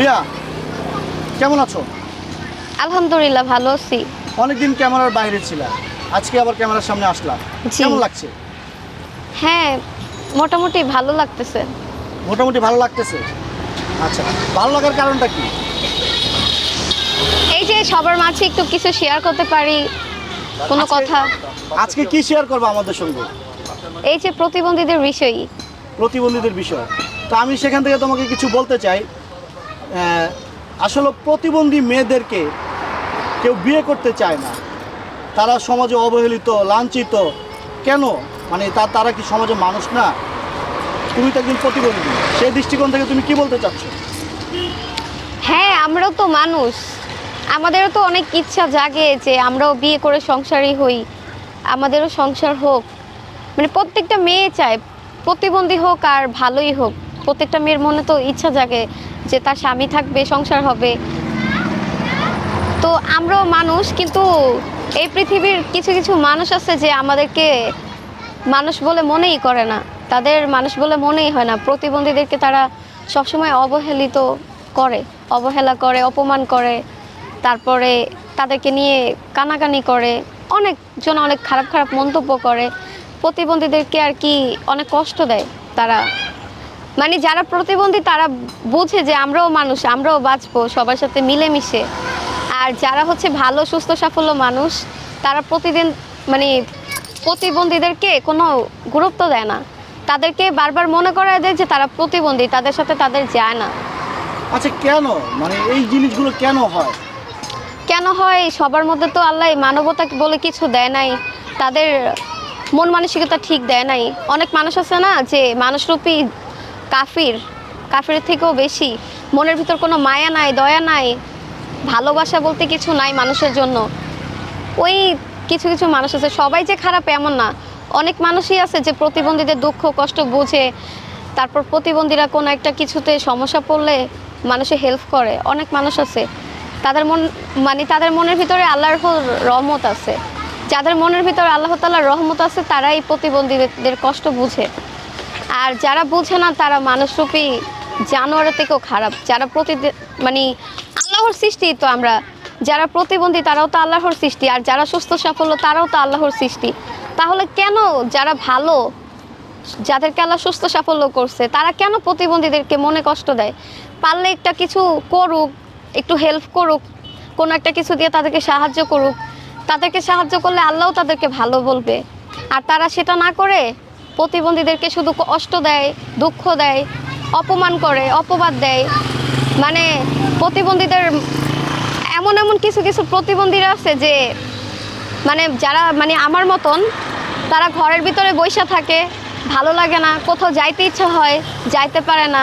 প্রিয়া কেমন আছো? আলহামদুলিল্লাহ ভালো আছি। অনেকদিন ক্যামেরার বাইরে ছিল আজকে আবার ক্যামেরার সামনে আসলাম জি। কেমন লাগছে? হ্যাঁ মোটামুটি ভালো লাগতেছে। মোটামুটি ভালো লাগতেছে? আচ্ছা ভালো লাগার কারণটা কি? এই যে সবার মাঝে একটু কিছু শেয়ার করতে পারি কোনো কথা? আজকে কি শেয়ার করব আমাদের সঙ্গে? এই যে প্রতিবন্ধীদের বিষয়ই প্রতিবন্ধীদের বিষয়। তো আমি সেখান থেকে তোমাকে কিছু বলতে চাই। আসলে প্রতিবন্ধী মেয়েদেরকে কেউ বিয়ে করতে চায় না। তারা সমাজে অবহেলিত, লাঞ্ছিত। কেন? মানে তা তারা কি সমাজে মানুষ না? তুমি তো একজন প্রতিবন্ধী। সেই দৃষ্টিকোণ থেকে তুমি কি বলতে চাচ্ছ? হ্যাঁ আমরাও তো মানুষ। আমাদেরও তো অনেক ইচ্ছা জাগে যে আমরাও বিয়ে করে সংসারই হই। আমাদেরও সংসার হোক। মানে প্রত্যেকটা মেয়ে চায় প্রতিবন্ধী হোক আর ভালোই হোক। প্রত্যেকটা মেয়ের মনে তো ইচ্ছা জাগে যে তার স্বামী থাকবে, সংসার হবে। তো আমরাও মানুষ, কিন্তু এই পৃথিবীর কিছু কিছু মানুষ আছে যে আমাদেরকে মানুষ বলে মনেই করে না। তাদের মানুষ বলে মনেই হয় না। প্রতিবন্ধীদেরকে তারা সবসময় অবহেলিত করে, অবহেলা করে, অপমান করে। তারপরে তাদেরকে নিয়ে কানাকানি করে অনেকজন অনেক খারাপ খারাপ মন্তব্য করে। প্রতিবন্ধীদেরকে আর কি অনেক কষ্ট দেয় তারা। মানে যারা প্রতিবন্ধী তারা বোঝে যে আমরাও মানুষ আমরাও বাঁচবো সবার সাথে মিলেমিশে। আর যারা হচ্ছে ভালো সুস্থ সাফল্য মানুষ তারা প্রতিদিন মানে প্রতিবন্ধীদেরকে কোনো গুরুত্ব দেয় না। তাদেরকে বারবার মনে করায় দেয় যে তারা প্রতিবন্ধী তাদের সাথে তাদের যায় না। আচ্ছা কেন? মানে এই জিনিসগুলো কেন হয়? কেন হয়? সবার মধ্যে তো আল্লাহ মানবতা বলে কিছু দেয় নাই। তাদের মন মানসিকতা ঠিক দেয় নাই। অনেক মানুষ আছে না যে মানুষরূপী কাফির কাফির থেকেও বেশি। মনের ভিতর কোনো মায়া নাই, দয়া নাই, ভালোবাসা বলতে কিছু নাই মানুষের জন্য। ওই কিছু কিছু মানুষ আছে, সবাই যে খারাপ এমন না। অনেক মানুষই আছে যে প্রতিবন্ধীদের দুঃখ, কষ্ট বুঝে, তারপর প্রতিবন্ধীরা কোনো একটা কিছুতে সমস্যা পড়লে মানুষে হেল্প করে। অনেক মানুষ আছে। তাদের মন মানে তাদের মনের ভিতরে আল্লাহর রহমত আছে। যাদের মনের ভিতরে আল্লাহ তাল্লাহর রহমত আছে, তারাই প্রতিবন্ধীদের কষ্ট বুঝে। আর যারা বুঝে না, তারা মানুষরূপী জানোয়ারের থেকেও খারাপ। যারা প্রতি মানে আল্লাহর সৃষ্টি তো আমরা। যারা প্রতিবন্ধী, তারাও তো আল্লাহর সৃষ্টি। আর যারা সুস্থ, সাফল্য, তারাও তো আল্লাহর সৃষ্টি। তাহলে কেন যারা ভালো, যাদেরকে আল্লাহ সুস্থ, সাফল্য করছে, তারা কেন প্রতিবন্ধীদেরকে মনে কষ্ট দেয়? পারলে একটা কিছু করুক, একটু হেল্প করুক, কোনো একটা কিছু দিয়ে তাদেরকে সাহায্য করুক। তাদেরকে সাহায্য করলে আল্লাহও তাদেরকে ভালো বলবে। আর তারা সেটা না করে প্রতিবন্ধীদেরকে শুধু কষ্ট দেয়, দুঃখ দেয়, অপমান করে, অপবাদ দেয়। মানে প্রতিবন্ধীদের এমন এমন কিছু কিছু প্রতিবন্ধীরা আছে যে মানে যারা মানে আমার মতন, তারা ঘরের ভিতরে বৈশা থাকে, ভালো লাগে না, কোথাও যাইতে ইচ্ছা হয়, যাইতে পারে না।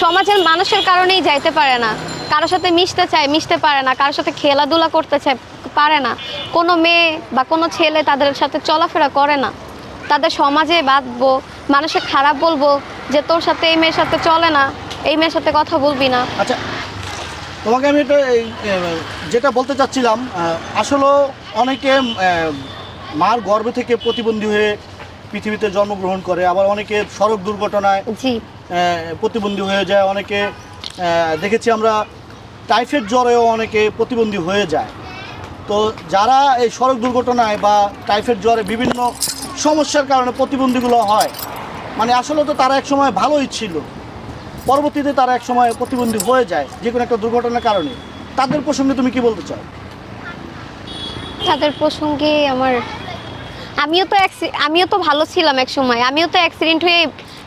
সমাজের মানুষের কারণেই যাইতে পারে না। কারোর সাথে মিশতে চায়, মিশতে পারে না। কারোর সাথে খেলাধুলা করতে চায়, পারে না। কোনো মেয়ে বা কোনো ছেলে তাদের সাথে চলাফেরা করে না। তাদের সমাজে বাঁধবো মানুষে খারাপ বলব যে তোর সাথে এই মেয়ের সাথে চলে না এই মেয়ের সাথে কথা বলবি না। আচ্ছা তোমাকে আমি এটা এই, যেটা বলতে চাচ্ছিলাম আসলে অনেকে মার গর্ভ থেকে প্রতিবন্ধী হয়ে পৃথিবীতে জন্মগ্রহণ করে আবার অনেকে সড়ক দুর্ঘটনায় প্রতিবন্ধী হয়ে যায় অনেকে দেখেছি আমরা টাইফয়েড জ্বরেও অনেকে প্রতিবন্ধী হয়ে যায়। তো যারা এই সড়ক দুর্ঘটনায় বা টাইফয়েড জ্বরে বিভিন্ন সমস্যার কারণে প্রতিবন্ধীগুলো হয়। মানে আসলে তো তারা একসময় ভালোই ছিল। পরবর্তীতে তারা একসময় প্রতিবন্ধী হয়ে যায়, যে কোনো একটা দুর্ঘটনার কারণে। তাদের প্রসঙ্গে তুমি কি বলতে চাও? তাদের প্রসঙ্গে আমার, আমিও তো আমিও তো ভালো ছিলাম এক সময় আমিও তো অ্যাক্সিডেন্ট হয়ে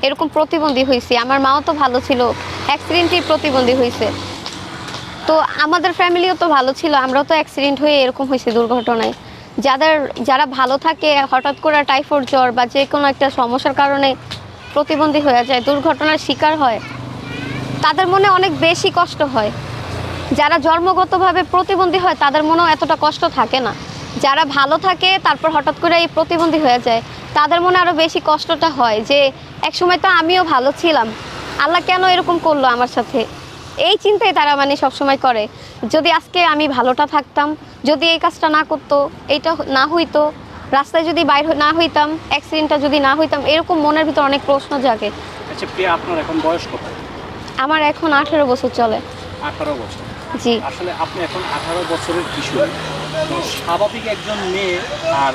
এরকম প্রতিবন্ধী হয়েছি আমার মাও তো ভালো ছিল অ্যাক্সিডেন্টেই প্রতিবন্ধী হয়েছে তো আমাদের ফ্যামিলিও তো ভালো ছিল, আমরাও তো অ্যাক্সিডেন্ট হয়ে এরকম হয়েছে দুর্ঘটনায়। যাদের, যারা ভালো থাকে, হঠাৎ করে টাইফয়েড জ্বর বা যে কোনো একটা সমস্যার কারণে প্রতিবন্ধী হয়ে যায়, দুর্ঘটনার শিকার হয়, তাদের মনে অনেক বেশি কষ্ট হয়। যারা জন্মগতভাবে প্রতিবন্ধী হয়, তাদের মনেও এতটা কষ্ট থাকে না। যারা ভালো থাকে, তারপর হঠাৎ করে এই প্রতিবন্ধী হয়ে যায়, তাদের মনে আরও বেশি কষ্টটা হয় যে এক সময় তো আমিও ভালো ছিলাম। আল্লাহ কেন এরকম করল আমার সাথে? এই চিন্তাই তারা মানে সবসময় করে। যদি আজকে আমি ভালোটা থাকতাম যদি এই কাজটা না করতো এইটা না হইতো রাস্তায় যদি বাইর না হইতাম অ্যাক্সিডেন্টটা যদি না হইতাম এরকম মনের ভিতর অনেক প্রশ্ন জাগে। আচ্ছা প্রিয়া আপনার এখন বয়স কত আমার এখন আঠেরো বছর চলে। আঠারো বছর। জি। আসলে আপনি এখন আঠারো বছরের কিশোর। স্বাভাবিক একজন মেয়ে আর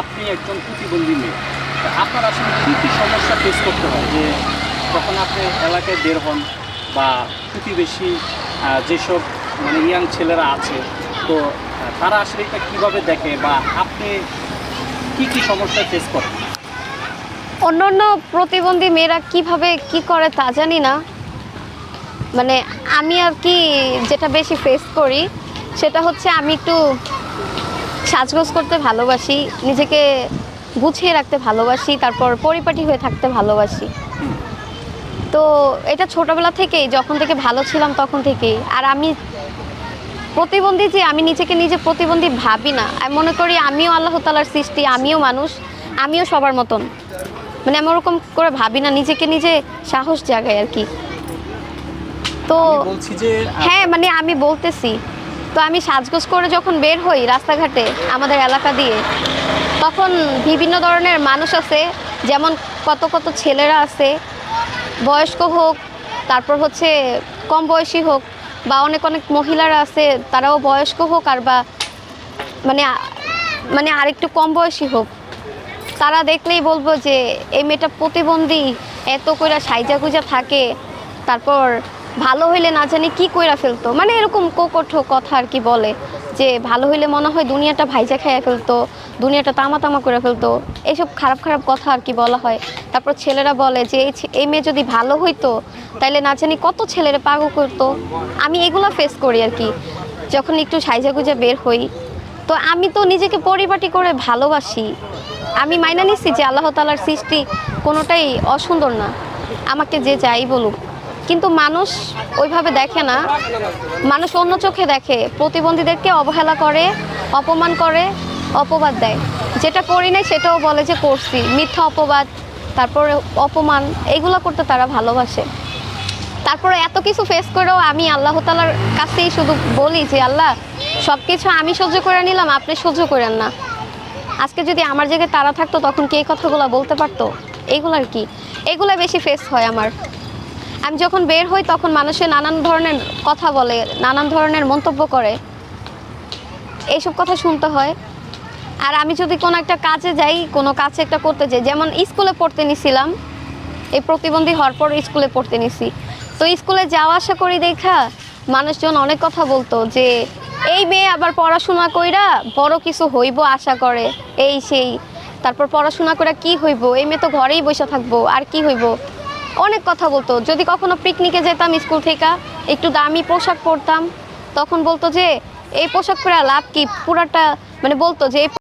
আপনি একজন প্রতিবন্ধী মেয়ে। আপনার আসলে কী কী সমস্যা ফেস করতে হয়? যে যখন আপনি এলাকায় বের হন বা প্রতিবেশী যেসব মানে ইয়াং ছেলেরা আছে, তো তারা আসলে এটা কীভাবে দেখে বা আপনি কী কী সমস্যা ফেস করেন? অন্য অন্য প্রতিবন্ধী মেয়েরা কীভাবে কি করে তা জানি না। মানে আমি আর কি যেটা বেশি ফেস করি, সেটা হচ্ছে আমি একটু সাজগোজ করতে ভালোবাসি, নিজেকে গুছিয়ে রাখতে ভালোবাসি, তারপর পরিপাটি হয়ে থাকতে ভালোবাসি। তো এটা ছোটবেলা থেকেই যখন থেকে ভালো ছিলাম তখন থেকেই। আর আমি প্রতিবন্ধী যে আমি নিজেকে নিজে প্রতিবন্ধী ভাবি না। আমি মনে করি আমিও আল্লাহ তালার সৃষ্টি আমিও মানুষ আমিও সবার মতন। মানে আমি ওরকম করে ভাবি না নিজেকে নিজে সাহস জাগাই আর কি। তো হ্যাঁ মানে আমি বলতেছি। তো আমি সাজগোজ করে যখন বের হই রাস্তাঘাটে আমাদের এলাকা দিয়ে তখন বিভিন্ন ধরনের মানুষ আছে যেমন কত কত ছেলেরা আছে বয়স্ক হোক, তারপর হচ্ছে কম বয়সী হোক বা অনেক অনেক মহিলারা আছে, তারাও বয়স্ক হোক আর বা মানে মানে আরেকটু কম বয়সী হোক, তারা দেখলেই বলব যে, এই মেয়েটা প্রতিবন্ধী, এত করে সাইজা গুজা থাকে, তারপর ভালো হইলে না জানি কি কইরা ফেলতো। মানে এরকম কোকঠ কথা আর কি বলে, যে ভালো হইলে মনে হয় দুনিয়াটা ভাইজা খাইয়া ফেলতো, দুনিয়াটা তামা তামা করে ফেলতো এইসব খারাপ খারাপ কথা আর কি বলা হয়। তারপর ছেলেরা বলে যে, এই মেয়ে যদি ভালো হইতো, তাইলে না জানি কত ছেলেরা পাগল করতো। আমি এগুলো ফেস করি আর কি, যখন একটু সাইজা গুজা বের হই। তো আমি তো নিজেকে পরিপাটি করে ভালোবাসি। আমি মাইনা নিচ্ছি যে আল্লাহ তালার সৃষ্টি কোনোটাই অসুন্দর না। আমাকে যে যাই বলুক। কিন্তু মানুষ ওইভাবে দেখে না। মানুষ অন্য চোখে দেখে। প্রতিবন্ধীদেরকে অবহেলা করে, অপমান করে, অপবাদ দেয়। যেটা করি নাই সেটাও বলে যে করছি। মিথ্যা অপবাদ, তারপরে অপমান, এগুলো করতে তারা ভালোবাসে। তারপরে এত কিছু ফেস করেও আমি আল্লাহ তালার কাছেই শুধু বলি যে, আল্লাহ সব কিছু আমি সহ্য করে নিলাম, আপনি সহ্য করেন না। আজকে যদি আমার জায়গায় তারা থাকতো, তখন কি এই কথাগুলো বলতে পারতো? এইগুলো আর কি? এগুলো বেশি ফেস হয় আমার। আমি যখন বের হই তখন মানুষের নানান ধরনের কথা বলে, নানান ধরনের মন্তব্য করে। এইসব কথা শুনতে হয়। আর আমি যদি কোনো একটা কাজে যাই, কোনো কাছে একটা করতে যাই, যেমন স্কুলে পড়তে নিছিলাম, এই প্রতিবন্ধী হওয়ার পর স্কুলে পড়তে নিছি। তো স্কুলে যাওয়া আসা করি দেখা মানুষজন অনেক কথা বলতো যে, এই মেয়ে আবার পড়াশোনা কইরা বড় কিছু হইব আশা করে, এই সেই। তারপর পড়াশোনা করে কি হইব? এই মেয়ে তো ঘরেই বসে থাকব, আর কি হইব? অনেক কথা বলতো। যদি কখনো পিকনিকে যেতাম স্কুল থেকে, একটু দামি পোশাক পরতাম, তখন বলতো যে, এই পোশাক পরা লাভ কি? পুরাটা মানে বলতো যে